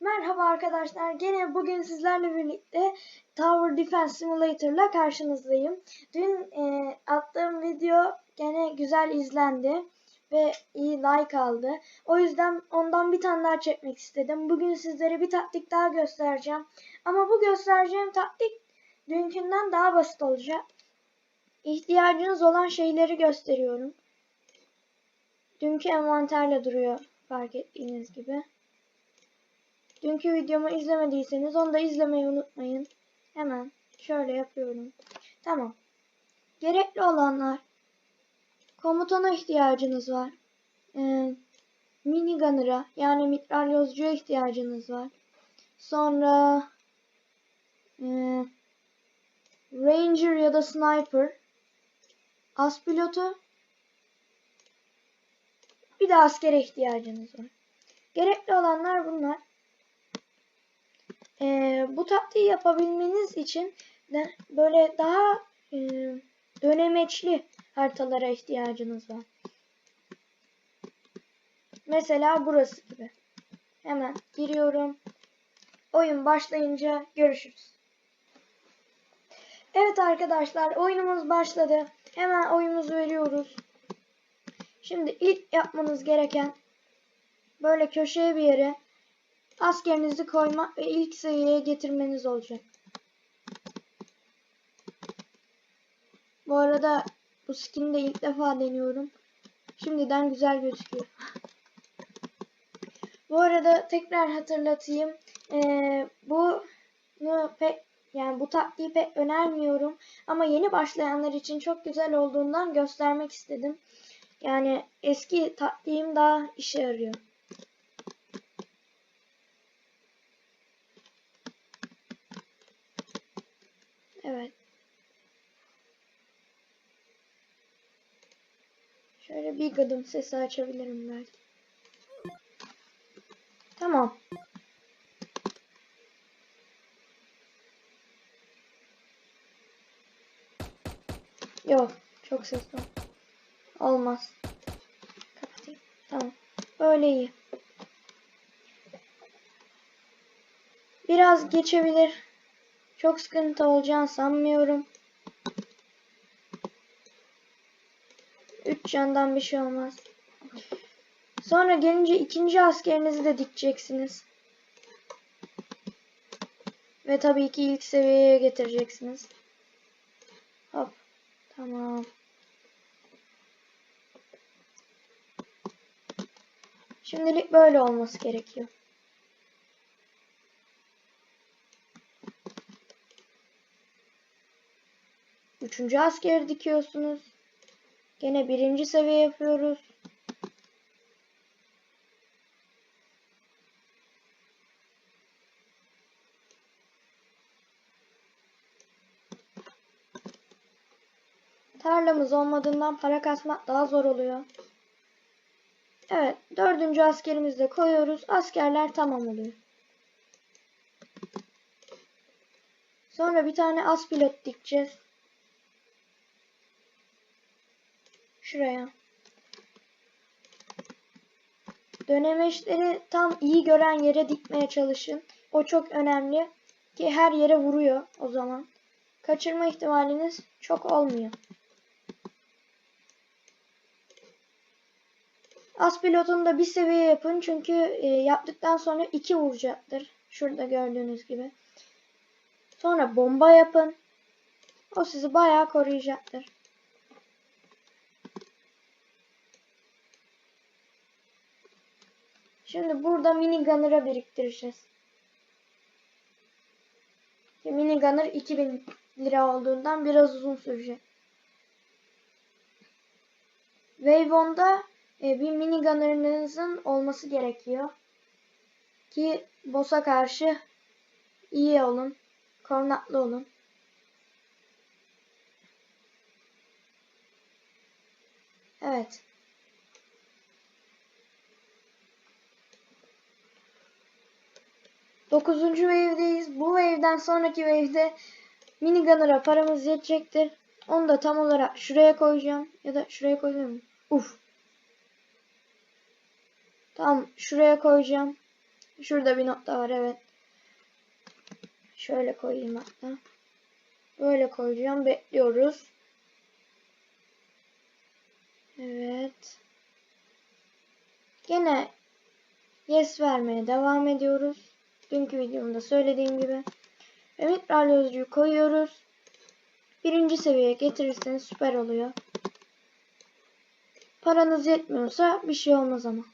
Merhaba arkadaşlar. Gene bugün sizlerle birlikte Tower Defense Simulator'la karşınızdayım. Dün e, attığım video gene güzel izlendi ve iyi like aldı. O yüzden ondan bir tane daha çekmek istedim. Bugün sizlere bir taktik daha göstereceğim. Ama bu göstereceğim taktik dünkünden daha basit olacak. İhtiyacınız olan şeyleri gösteriyorum. Dünkü envanterle duruyor fark ettiğiniz gibi. Dünkü videomu izlemediyseniz onu da izlemeyi unutmayın. Hemen şöyle yapıyorum. Tamam. Gerekli olanlar komutana ihtiyacınız var. Ee, minigunner'a yani mitralyozcuya ihtiyacınız var. Sonra e, ranger ya da sniper as pilotu bir de askere ihtiyacınız var. Gerekli olanlar bunlar. Ee, bu taktiği yapabilmeniz için de böyle daha e, dönemeçli haritalara ihtiyacınız var. Mesela burası gibi. Hemen giriyorum. Oyun başlayınca görüşürüz. Evet arkadaşlar oyunumuz başladı. Hemen oyunumuzu veriyoruz. Şimdi ilk yapmanız gereken böyle köşeye bir yere askerinizi koymak ve ilk seviyeye getirmeniz olacak. Bu arada bu skin'i de ilk defa deniyorum. Şimdiden güzel gözüküyor. bu arada tekrar hatırlatayım. Ee, bunu pek yani bu taktiği pek önermiyorum. Ama yeni başlayanlar için çok güzel olduğundan göstermek istedim. Yani eski taktiğim daha işe yarıyor. Evet. Şöyle bir gıdım sesi açabilirim belki. Tamam. Yok. Çok ses var. Olmaz. Kapatayım. Tamam. Böyle iyi. Biraz geçebilir. Çok sıkıntı olacağını sanmıyorum. Candan bir şey olmaz. Sonra gelince ikinci askerinizi de dikeceksiniz. Ve tabii ki ilk seviyeye getireceksiniz. Hop. Tamam. Şimdilik böyle olması gerekiyor. Üçüncü askeri dikiyorsunuz. Gene birinci seviye yapıyoruz. Tarlamız olmadığından para kasmak daha zor oluyor. Evet, dördüncü askerimizi de koyuyoruz. Askerler tamam oluyor. Sonra bir tane as pilot dikeceğiz. Şuraya. Dönemeçleri tam iyi gören yere dikmeye çalışın. O çok önemli ki her yere vuruyor o zaman. Kaçırma ihtimaliniz çok olmuyor. As pilotunu da bir seviye yapın çünkü e, yaptıktan sonra iki vuracaktır. Şurada gördüğünüz gibi. Sonra bomba yapın. O sizi bayağı koruyacaktır. Şimdi burada mini gunner'a biriktireceğiz. Mini gunner 2000 lira olduğundan biraz uzun sürecek. Wave On'da e, bir mini gunner'ınızın olması gerekiyor. Ki boss'a karşı iyi olun. Kornatlı olun. Evet. Dokuzuncu wave'deyiz. Bu wave'den sonraki wave'de mini gunner'a paramız yetecektir. Onu da tam olarak şuraya koyacağım. Ya da şuraya koyacağım. Uf. Tamam şuraya koyacağım. Şurada bir nokta var evet. Şöyle koyayım hatta. Böyle koyacağım. Bekliyoruz. Evet. Gene yes vermeye devam ediyoruz. Dünkü videomda söylediğim gibi. Ve mitral gözcüğü koyuyoruz. Birinci seviyeye getirirseniz süper oluyor. Paranız yetmiyorsa bir şey olmaz ama.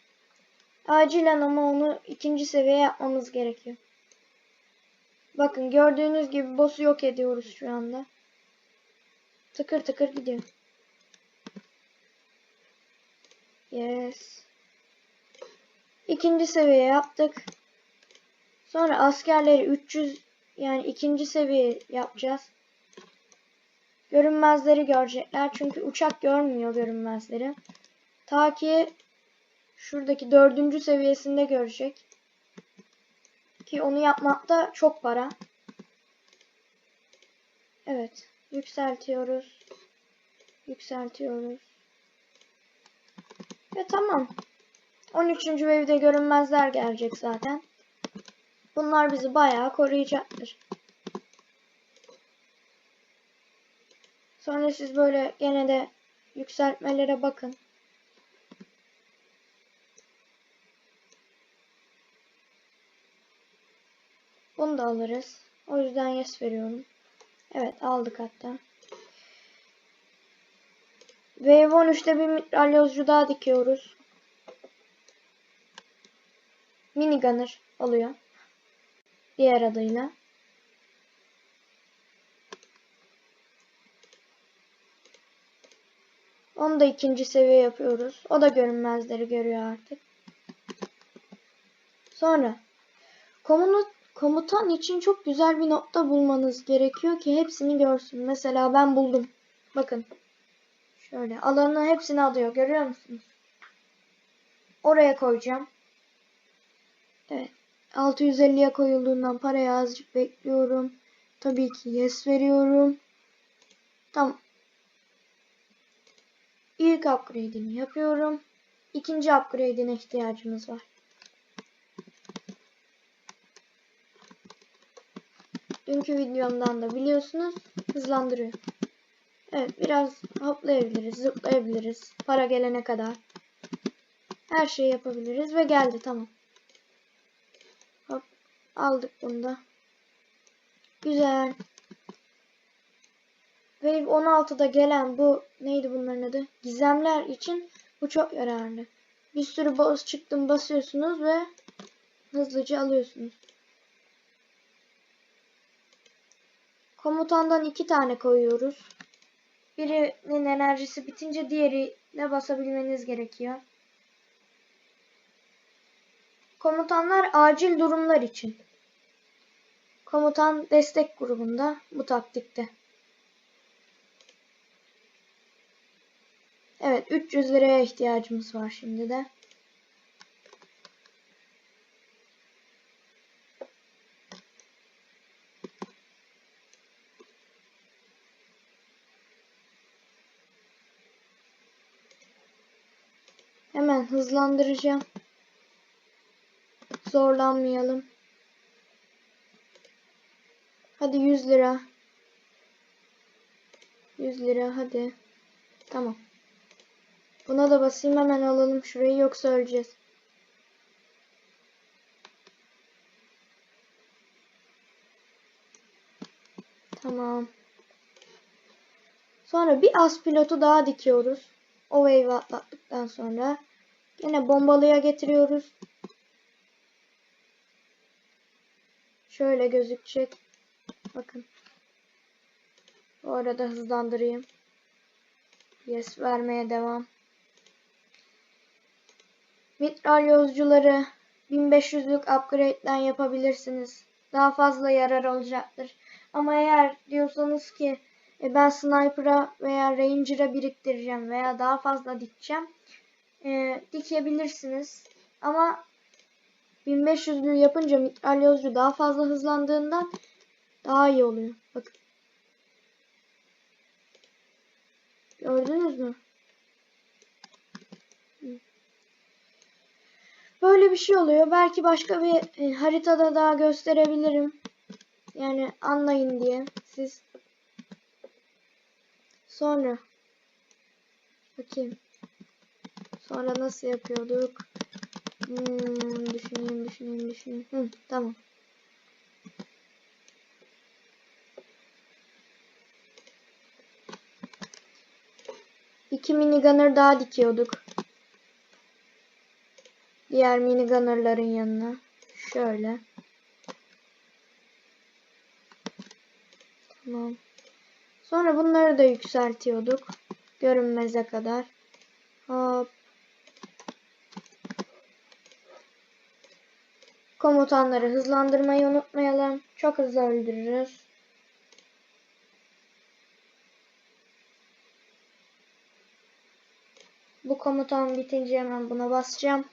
Acilen ama onu ikinci seviye yapmamız gerekiyor. Bakın gördüğünüz gibi boss'u yok ediyoruz şu anda. Tıkır tıkır gidiyor. Yes. İkinci seviye yaptık. Sonra askerleri 300 yani ikinci seviye yapacağız. Görünmezleri görecekler. Çünkü uçak görmüyor görünmezleri. Ta ki şuradaki dördüncü seviyesinde görecek. Ki onu yapmakta çok para. Evet. Yükseltiyoruz. Yükseltiyoruz. Ve tamam. 13. wave'de görünmezler gelecek zaten. Bunlar bizi bayağı koruyacaktır. Sonra siz böyle gene de yükseltmelere bakın. Bunu da alırız. O yüzden yes veriyorum. Evet aldık hatta. Wave 13'te bir mitralyozcu daha dikiyoruz. Minigunner oluyor. Diğer adıyla. Onu da ikinci seviye yapıyoruz. O da görünmezleri görüyor artık. Sonra komut, komutan için çok güzel bir nokta bulmanız gerekiyor ki hepsini görsün. Mesela ben buldum. Bakın. Şöyle alanın hepsini alıyor. Görüyor musunuz? Oraya koyacağım. Evet. 650'ye koyulduğundan parayı azıcık bekliyorum. Tabii ki yes veriyorum. Tamam. İlk upgrade'ini yapıyorum. İkinci upgrade'ine ihtiyacımız var. Dünkü videomdan da biliyorsunuz hızlandırıyor. Evet biraz hoplayabiliriz, zıplayabiliriz. Para gelene kadar. Her şeyi yapabiliriz ve geldi tamam. Aldık bunu da. Güzel. Wave 16'da gelen bu neydi bunların adı? Gizemler için bu çok yararlı. Bir sürü boss çıktım basıyorsunuz ve hızlıca alıyorsunuz. Komutandan iki tane koyuyoruz. Birinin enerjisi bitince diğerine basabilmeniz gerekiyor. Komutanlar acil durumlar için. Komutan destek grubunda bu taktikte. Evet 300 liraya ihtiyacımız var şimdi de. Hemen hızlandıracağım. Zorlanmayalım. Hadi 100 lira. 100 lira hadi. Tamam. Buna da basayım hemen alalım şurayı yoksa öleceğiz. Tamam. Sonra bir az pilotu daha dikiyoruz. O wave'i atlattıktan sonra. Yine bombalıya getiriyoruz. Şöyle gözükecek. Bakın. Bu arada hızlandırayım. Yes vermeye devam. Mitral yolcuları 1500'lük upgrade'den yapabilirsiniz. Daha fazla yarar olacaktır. Ama eğer diyorsanız ki e, ben sniper'a veya ranger'a biriktireceğim veya daha fazla dikeceğim. E, dikebilirsiniz. Ama 1500'lü yapınca mitralyozcu daha fazla hızlandığından daha iyi oluyor. Bakın. Gördünüz mü? Böyle bir şey oluyor. Belki başka bir e, haritada daha gösterebilirim. Yani anlayın diye siz. Sonra bakayım. Sonra nasıl yapıyorduk? Hmm, düşüneyim, düşüneyim, düşüneyim. Hı, tamam. İki minigunner daha dikiyorduk. Diğer minigunnerların yanına. Şöyle. Tamam. Sonra bunları da yükseltiyorduk. Görünmeze kadar. Hop. Komutanları hızlandırmayı unutmayalım. Çok hızlı öldürürüz. Bu komutan bitince hemen buna basacağım.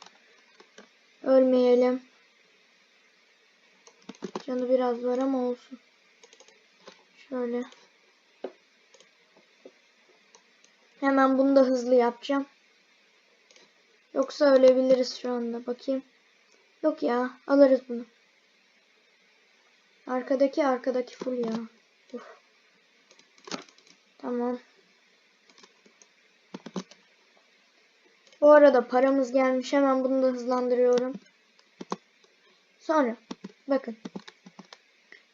Ölmeyelim. Canı biraz var ama olsun. Şöyle. Hemen bunu da hızlı yapacağım. Yoksa ölebiliriz şu anda. Bakayım. Yok ya. Alırız bunu. Arkadaki arkadaki full ya. Uf. Tamam. Bu arada paramız gelmiş. Hemen bunu da hızlandırıyorum. Sonra bakın.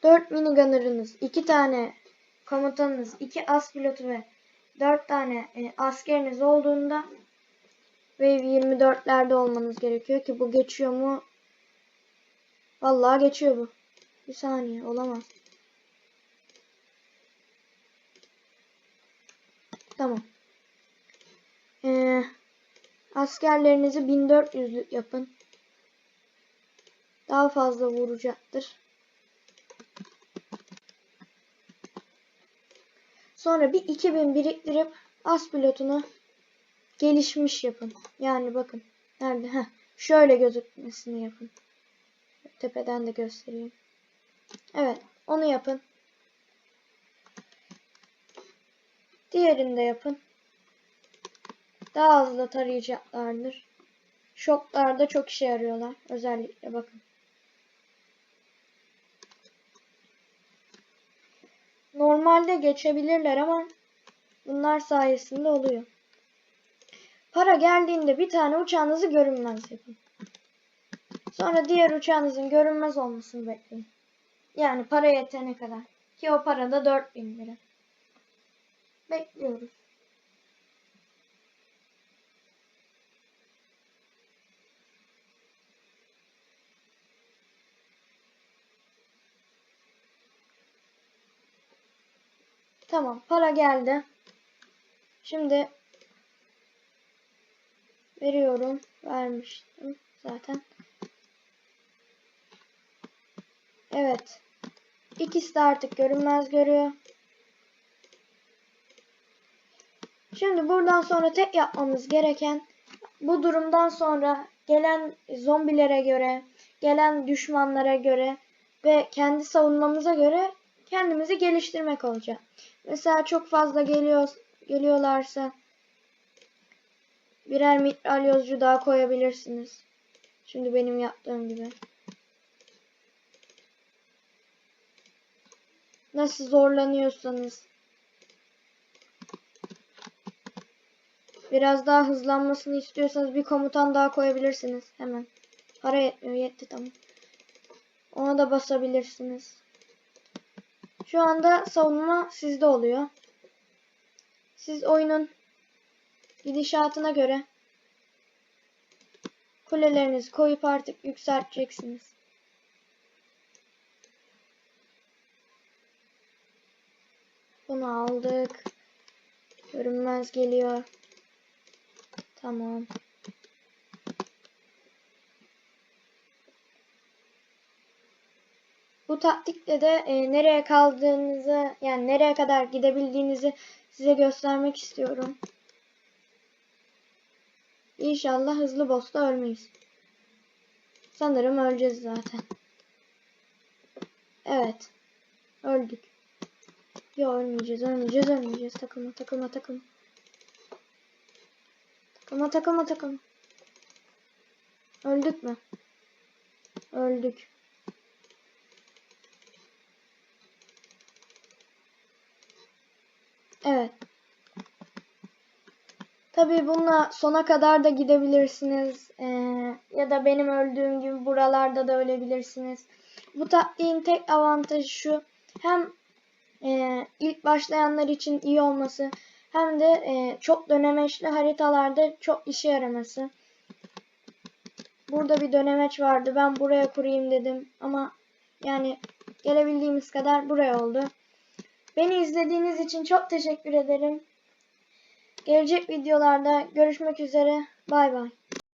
4 minigunner'ınız, 2 tane komutanınız, 2 as pilotu ve 4 tane e, askeriniz olduğunda Wave 24'lerde olmanız gerekiyor ki bu geçiyor mu? Vallahi geçiyor bu. Bir saniye olamaz. Tamam. Ee, askerlerinizi 1400'lük yapın. Daha fazla vuracaktır. Sonra bir 2000 biriktirip as pilotunu gelişmiş yapın. Yani bakın. Nerede? Heh. Şöyle gözükmesini yapın. Tepeden de göstereyim. Evet. Onu yapın. Diğerini de yapın. Daha hızlı tarayacaklardır. Şoklarda çok işe yarıyorlar. Özellikle bakın. Normalde geçebilirler ama bunlar sayesinde oluyor. Para geldiğinde bir tane uçağınızı görünmez yapın. Sonra diğer uçağınızın görünmez olmasını bekleyin. Yani para yetene kadar. Ki o para da 4000 lira. Bekliyoruz. Tamam para geldi. Şimdi veriyorum. Vermiştim zaten. Evet. İkisi de artık görünmez görüyor. Şimdi buradan sonra tek yapmamız gereken bu durumdan sonra gelen zombilere göre, gelen düşmanlara göre ve kendi savunmamıza göre kendimizi geliştirmek olacak. Mesela çok fazla geliyor geliyorlarsa birer mitralyozcu daha koyabilirsiniz. Şimdi benim yaptığım gibi. Nasıl zorlanıyorsanız biraz daha hızlanmasını istiyorsanız bir komutan daha koyabilirsiniz hemen. Para yetmiyor yetti tamam. Ona da basabilirsiniz. Şu anda savunma sizde oluyor. Siz oyunun gidişatına göre kulelerinizi koyup artık yükselteceksiniz. Bunu aldık. Görünmez geliyor. Tamam. Bu taktikle de e, nereye kaldığınızı yani nereye kadar gidebildiğinizi size göstermek istiyorum. İnşallah hızlı boss'ta ölmeyiz. Sanırım öleceğiz zaten. Evet. Öldük. Yok ölmeyeceğiz, ölmeyeceğiz, ölmeyeceğiz. Takılma, takılma, takılma. Takılma, takılma, takılma. Öldük mü? Öldük. Evet. Tabii bununla sona kadar da gidebilirsiniz. Ee, ya da benim öldüğüm gibi buralarda da ölebilirsiniz. Bu taktiğin tek avantajı şu. Hem e, ilk başlayanlar için iyi olması hem de e, çok dönemeçli haritalarda çok işe yaraması. Burada bir dönemeç vardı. Ben buraya kurayım dedim. Ama yani gelebildiğimiz kadar buraya oldu. Beni izlediğiniz için çok teşekkür ederim. Gelecek videolarda görüşmek üzere. Bay bay.